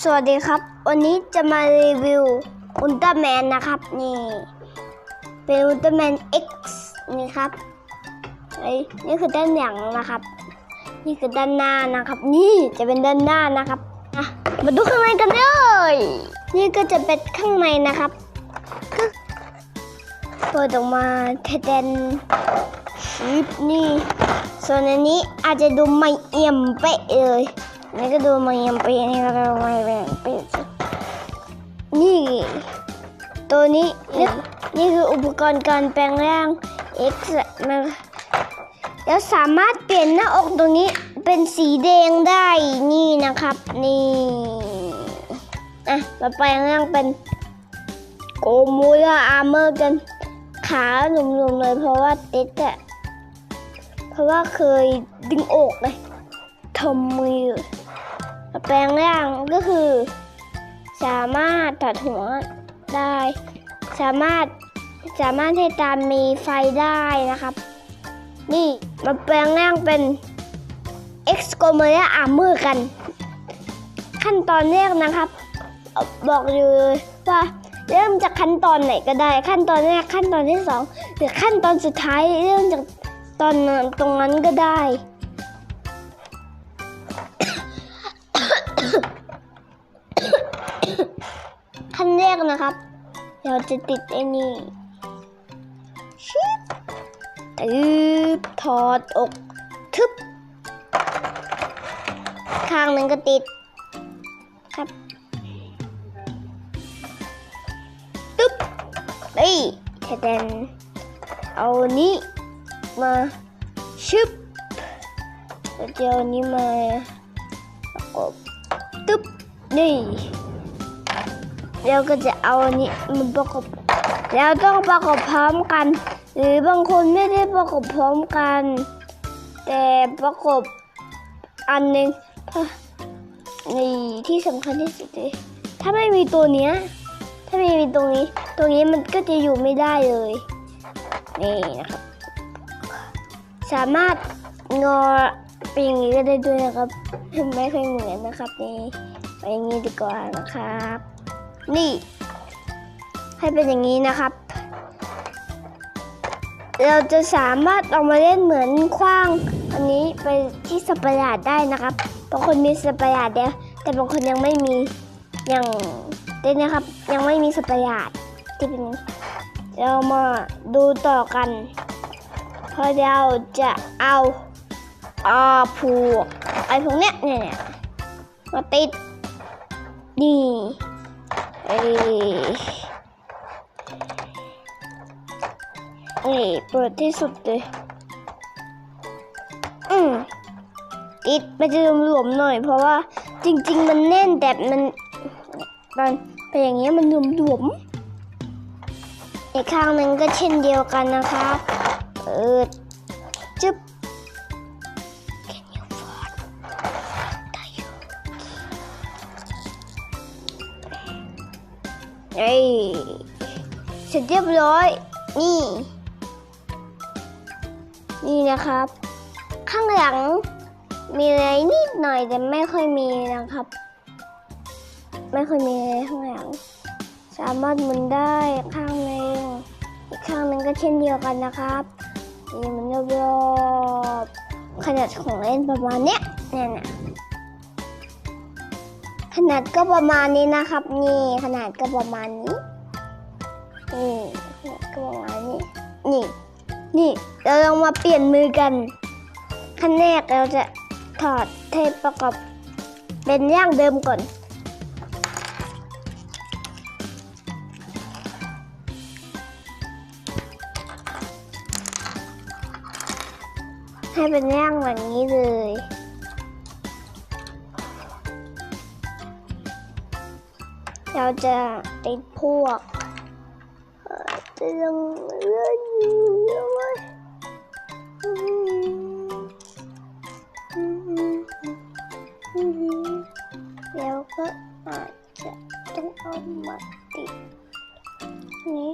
สวัสดีครับ วันนี้จะมารีวิวอุลตร้าแมนนะครับ นี่ เป็นอุลตร้าแมน X นี่ครับไอ้นี่คือด้านหลังนะครับ นี่คือด้านหน้านะครับ นี่จะเป็นด้านหน้านะครับอะมาดูข้างในกันเลย นี่ก็จะเป็นข้างในนะครับก็เปิดออกมาแทนชิปนี่ ส่วนอันนี้อาจจะดูไม่เอี่ยมเป๊ะเลย นี่ก็ดูม่เอี่ยมเป๊ะนี่ก็ดูไม่เอี่ยมเป๊ะนี่ตัวนี้นี่นี่คืออุปกรณ์การแปลงร่าง X นแล้วสามารถเปลี่ยนหน้าอกตรงนี้เป็นสีแดงได้นี่นะครับ นี่อะมาแปลงร่างเป็นโกมูล่าอาร์เมอร์กันขาหนุ่มๆเลยเพราะว่าติดอะเพราะว่าเคยดึงอกเลยทำมือ แปลงร่างก็คือ สามารถตัดหัวได้ สามารถสามารถให้ตามมีไฟได้นะครับ นี่มาแปลงร่างเป็น X g o m e r a Armor กัน ขั้นตอนแรกนะครับ บอกอยู่ว่าเริ่มจากขั้นตอนไหนก็ได้ ขั้นตอนแรกขั้นตอนที่สองหรือขั้นตอนสุดท้ายเริ่มจากตอนนั้นตรงนั้นก็ได้ ขั้นแรกนะครับ เราจะติดไอ้นี่ชิบตึบถอดอกทึบ ข้างหนึ่งก็ติดครับตึ๊บเฮ้ยแทนเอานี้มาชึบแล้วเดี๋ยวนี้มาประกบตึ๊บนี่ แล้วก็จะเอาอันนี้มาประกบแล้วต้องประกบพร้อมกัน หรือบางคนไม่ได้ประกบพร้อมกัน แต่ประกบอันหนึ่งนี่ที่สำคัญที่สุดเลยถ้าไม่มีตัวเนี้ยถ้าไม่มีตรงนี้ ตรงนี้มันก็จะอยู่ไม่ได้เลยนี่นะครับ สามารถงอเป็นอย่างนี้ก็ได้ด้วยนะครับ ไม่ค่อยเหมือนนะครับนี่ไปอย่างนี้ดีกว่านะครับ นี่ ให้เป็นอย่างนี้นะครับ เราจะสามารถเอามาเล่นเหมือนคว้างอันนี้ไปที่สปายาร์ดได้นะครับบางคนมีสปายาร์ดแล้วแต่บางคนยังไม่มีอย่างเต้นนะครับ ยังไม่มีสปายาร์ดที่เป็นเรามาดูต่อกันเพราะเราจะเอาอาผูกไอ้พวกเนี้ยเนี่ยเนี่ยมาติดนี่ อ้นี่เปิดที่สุดเลยอืมติดมันจะหลวมหน่อย เพราะว่าจริง ๆ มันแน่นแต่มันมันเป็นอย่างเงี้ยมันหลวมๆอีกข้างหนึ่งก็เช่นเดียวกันนะคะเปิด เอ้ยเสร็จเรียบร้อย นี่ นี่นะครับ ข้างหลังมีอะไรนิดหน่อยแต่ไม่ค่อยมีนะครับ ไม่ค่อยมีอะไรข้างหลัง สามารถหมุนได้ข้างหนึ่งอีกข้างหนึ่งก็เช่นเดียวกันนะครับนี่มันรอบๆขนาดของเล่นประมาณเนี้ยเนี่ยนะ ขนาดก็ประมาณนี้นะครับ นี่ ขนาดก็ประมาณนี้ นี่ขนาดก็ประมาณนี้ นี่ นี่ เราลองมาเปลี่ยนมือกัน ขั้นแรกเราจะถอดเทปประกอบเป็นย่างเดิมก่อน ให้เป็นย่างแบบนี้เลย เราจะติดพวกเอ่อจะยังเลืออยู่เยอะไหมอืมอืมอืมแล้วก็อาจจะต้องเอามาติดนี้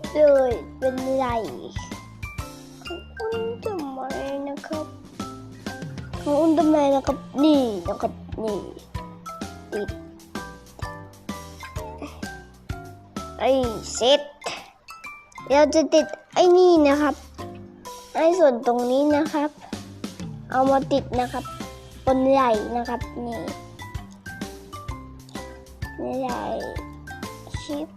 บเลยเป็นไรของอุลตร้าแมนะครับของอุลตร้าแมนะครับนี่นะครับนี่ติดไอ้เซ็ตเราจะติดไอ้นี่นะครับไอ้ส่วนตรงนี้นะครับ เอามาติดนะครับบนไหล่นะครับนี่นี่ไหล่ชิป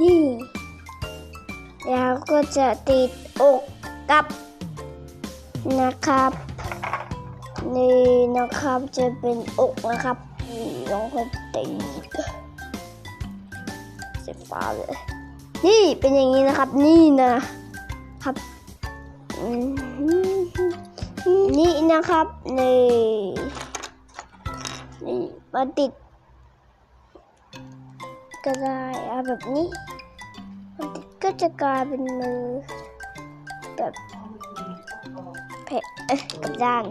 นี่ แล้วก็จะติดอกกับนะครับ นี่นะครับจะเป็นอกนะครับนี่น้องก็ติดสีฟ้าเลยนี่เป็นอย่างนี้นะครับ นี่นะครับนี่นะครับนี่นี่มาติดก็ได้เอาแบบนี้ ก็จะกลายเป็นมือ แบบเพะกับด้าน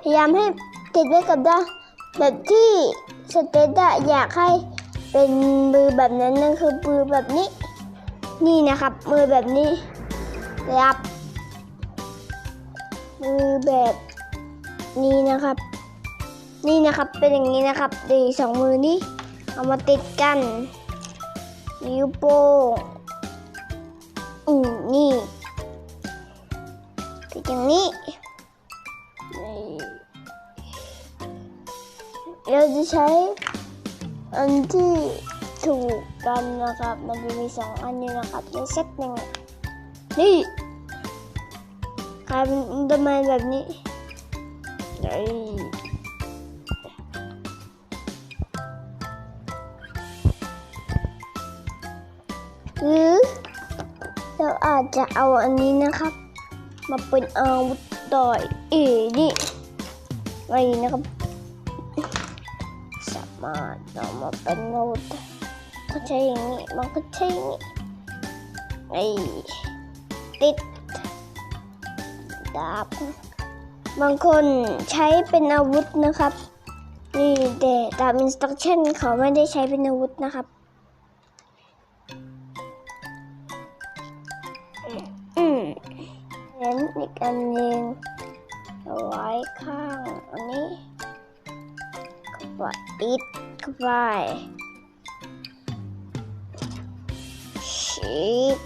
พยายามให้ติดไว้กับด้าน แบบที่สเตตอะอยากให้เป็นมือแบบนั้นนั่นคือมือแบบนี้ นี่นะครับ มือแบบนี้ครับมือแบบนี้นะครับ นี่นะครับเป็นอย่างนี้นะครับดีสองมือนี้เอามาติดกันนิ้วโป้ง อืมนี่ติดอย่างนี้นี่เราจะใช้อันที่ถูกกันนะครับ มันจะมีสองอันนี้นะครับในเซตหนึ่งนี่กลายเป็นอุลตร้าแมนแบบนี้นี่หรือ เราอาจจะเอาอันนี้นะครับ มาเป็นอาวุธต่อยเอนี่ไว้นะครับ สามารถเอามาเป็นอาวุธก็ใช้อย่างนี้มันก็ใช้อย่างนี้ไอ้ติดดาบบางคนใช้เป็นอาวุธนะครับ นี่แต่ตามอินสต u ั t ชั่นเขาไม่ได้ใช้เป็นอาวุธนะครับ อีกอันหนึ่งเอาไว้ข้างอันนี้เข้าไปติดเข้าไปชิด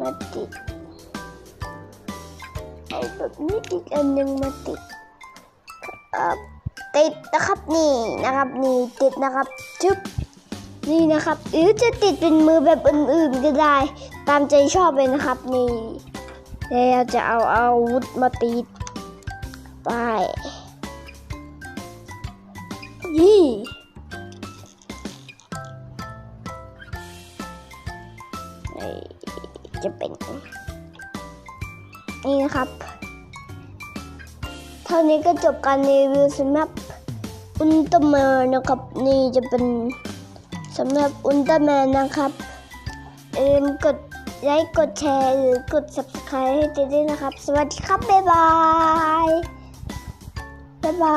มาติด แบบนี้อีกอันหนึ่งมาติดติดนะครับนี่นะครับนี่ติดนะครับจุ๊บนี่นะครับหรือจะติดเป็นมือแบบอื่นๆก็ได้ ตามใจชอบเลยนะครับนี่แล้วจะเอาอาวุธมาติดไปนี่นี่จะเป็น นี่นะครับ เท่านี้ก็จบการรีวิวสำหรับอุลตร้าแมนนะครับ นี่จะเป็นสำหรับอุลตร้าแมนนะครับอย่าลืมกดไลค์กดแชร์หรือกด subscribe ให้เจด้วยนะครับ สวัสดีครับ บ๊ายบาย บ๊ายบาย